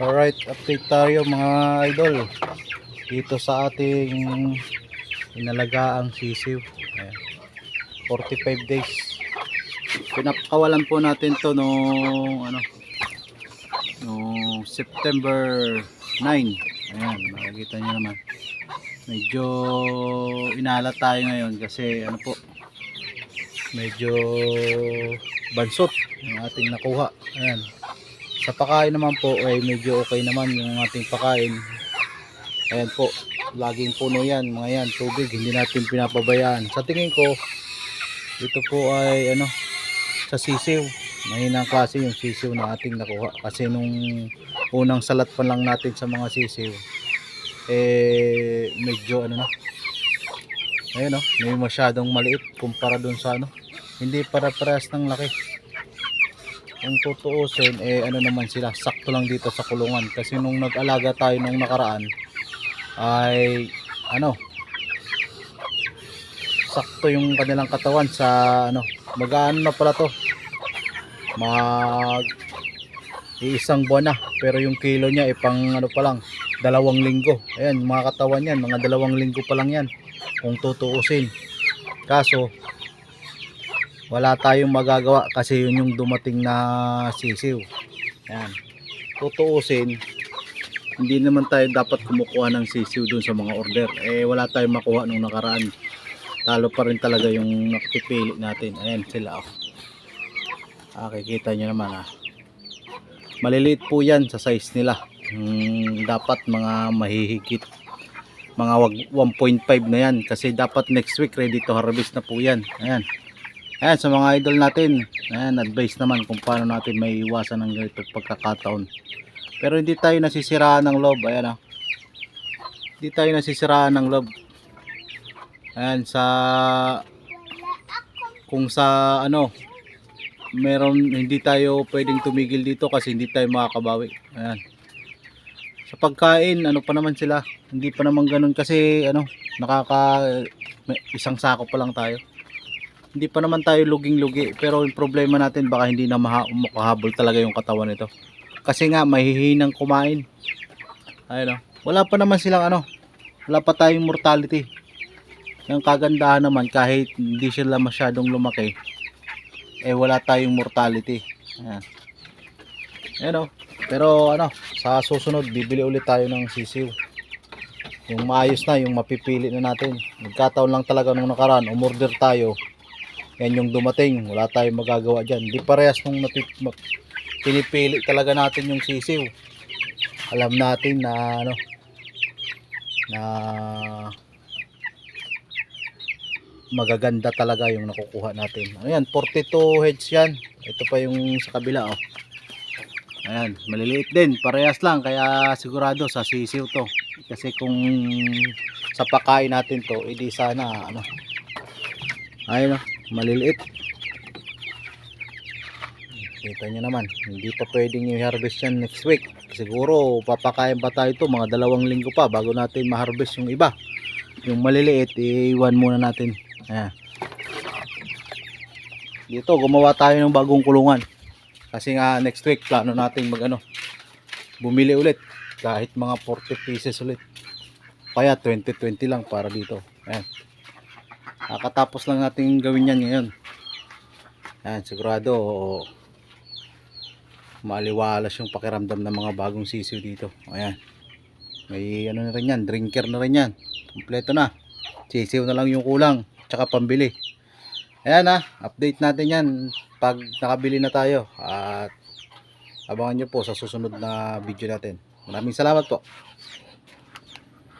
Alright, update tayo mga idol. Dito sa ating inalagaang sisiw. Ayan. 45 days. Pinapakawalan po natin to noong ano noong September 9. Ayan, makikita nyo naman. Medyo inala tayo ngayon kasi ano po medyo bansot yung ating nakuha. Ayan. Sa pakain naman po ay medyo okay naman yung ating pakain. Ayan po, laging puno yan, mga yan, tubig, hindi natin pinapabayaan. Sa tingin ko, ito po ay ano, sa sisiw. Mahinang klase yung sisiw na ating nakuha. Kasi nung unang salat pa lang natin sa mga sisiw, eh medyo ano na, ayun oh, may masyadong maliit kumpara dun sa ano, hindi para parehas ng laki kung tutuusin eh ano naman sila sakto lang dito sa kulungan. Kasi nung nag-alaga tayo nung nakaraan ay ano sakto yung kanilang katawan sa ano magaan na pala to? Mag iisang buwan na. Pero yung kilo niya ay pang ano pa lang dalawang linggo. Ayan mga katawan yan mga dalawang linggo pa lang yan kung tutuusin. Kaso wala tayong magagawa kasi yun yung dumating na sisiw. Yan tutuusin hindi naman tayo dapat kumukuha ng sisiw dun sa mga order. Eh wala tayong makuha nung nakaraan. Talo pa rin talaga yung nakipili natin. Ayan sila oh. ah, kikita nyo naman ah. Maliliit po yan sa size nila. Hmm, dapat mga mahihigit mga wag- 1.5 na yan. Kasi dapat next week ready to harvest na po yan. Ayan Ayan, sa mga idol natin, ayan, advice naman kung paano natin may iwasan ng ganito pagkakataon. Pero hindi tayo nasisiraan ng loob, ayan ah. Hindi tayo nasisiraan ng loob. Ayan, sa kung sa ano, meron hindi tayo pwedeng tumigil dito kasi hindi tayo makakabawi. Ayan. Sa pagkain, ano pa naman sila, hindi pa naman ganun kasi ano, nakaka may- isang sako pa lang tayo hindi pa naman tayo luging-lugi pero yung problema natin baka hindi na makahabol talaga yung katawan nito. Kasi nga mahihinang kumain. Ayun o wala pa naman silang ano wala pa tayong mortality. Yung kagandahan naman kahit hindi sila masyadong lumaki eh wala tayong mortality. Ayan. Ayan o pero ano sa susunod bibili ulit tayo ng sisiw. Yung maayos na yung mapipili na natin. Nagkataon lang talaga nung nakaraan umorder tayo yan yung dumating wala tayong magagawa dyan. Di parehas nung pinipili talaga natin yung sisiw. Alam natin na ano na magaganda talaga yung nakukuha natin. Ayan 42 heads yan. Ito pa yung sa kabila oh. Ayan maliliit din. Parehas lang kaya sigurado sa sisiw to. Kasi kung sa pakain natin to edi sana ano ayun maliliit. Kita nyo naman hindi pa pwedeng i-harvest yan next week. Siguro papakain pa tayo ito mga dalawang linggo pa bago natin ma-harvest yung iba. Yung maliliit iwan muna natin. Ayan. Dito gumawa tayo ng bagong kulungan. Kasi nga next week plano natin mag ano bumili ulit. Kahit mga 40 pieces ulit. Kaya 20-20 lang para dito. Ayan Kakatapos lang natin gawin yan ngayon. Yan, sigurado maliwalas yung pakiramdam ng mga bagong sisiw dito. Ayan. May ano na rin yan, drinker na rin yan. Kompleto na. Sisiw na lang yung kulang, tsaka pambili. Ayan ha, update natin yan pag nakabili na tayo. At abangan nyo po sa susunod na video natin. Maraming salamat po.